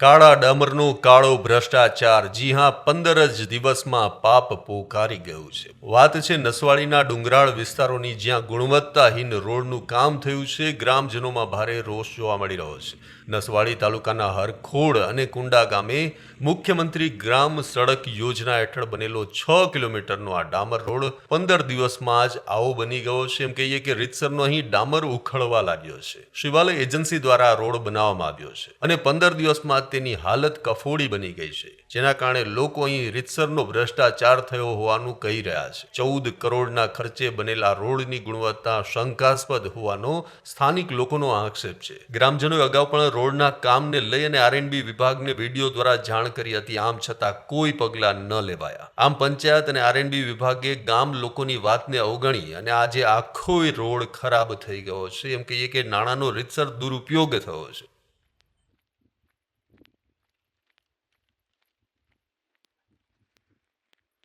કાળા ડામરનો કાળો ભ્રષ્ટાચાર. જી હા, પંદર જ દિવસમાં પાપ પોકારી ગયું છે. વાત છે નસવાડીના ડુંગરાળ વિસ્તારોની, જ્યાં ગુણવત્તાહીન રોડનું કામ થયું છે. ગ્રામજનોમાં ભારે રોષ જોવા મળી રહ્યો છે. નસવાડી તાલુકાના હરખોડ અને કુંડા ગામે મુખ્યમંત્રી ગ્રામ સડક યોજના હેઠળ બનેલો છ કિલોમીટરનો આ ડામર રોડ પંદર દિવસમાં જ આવો બની ગયો છે. એમ કહીએ કે રીતસરનો અહીં ડામર ઉખડવા લાગ્યો છે. શિવાલય એજન્સી દ્વારા રોડ બનાવવામાં આવ્યો છે. અને પંદર દિવસમાં તેની હાલત કફોડી બની ગઈ છે, જેના કારણે લોકો અહીં રીતસરનો ભ્રષ્ટાચાર થયો હોવાનું કહી રહ્યા છે. ચૌદ કરોડના ખર્ચે બનેલા રોડની ગુણવત્તા શંકાસ્પદ હોવાનો સ્થાનિક લોકોનો આક્ષેપ છે. ગ્રામજનોએ અગાઉ પણ રોડના કામને લઈ અને આરએનબી વિભાગને વીડિયો દ્વારા જાણ કરી હતી, આમ છતાં કોઈ પગલાં ન લેવાયા. આમ પંચાયત અને આરએનબી વિભાગે ગામ લોકોની વાતને અવગણી અને આજે આખો રોડ ખરાબ થઈ ગયો છે. એમ કહીએ કે નાણાંનો રીતસર દુરુપયોગ થયો છે.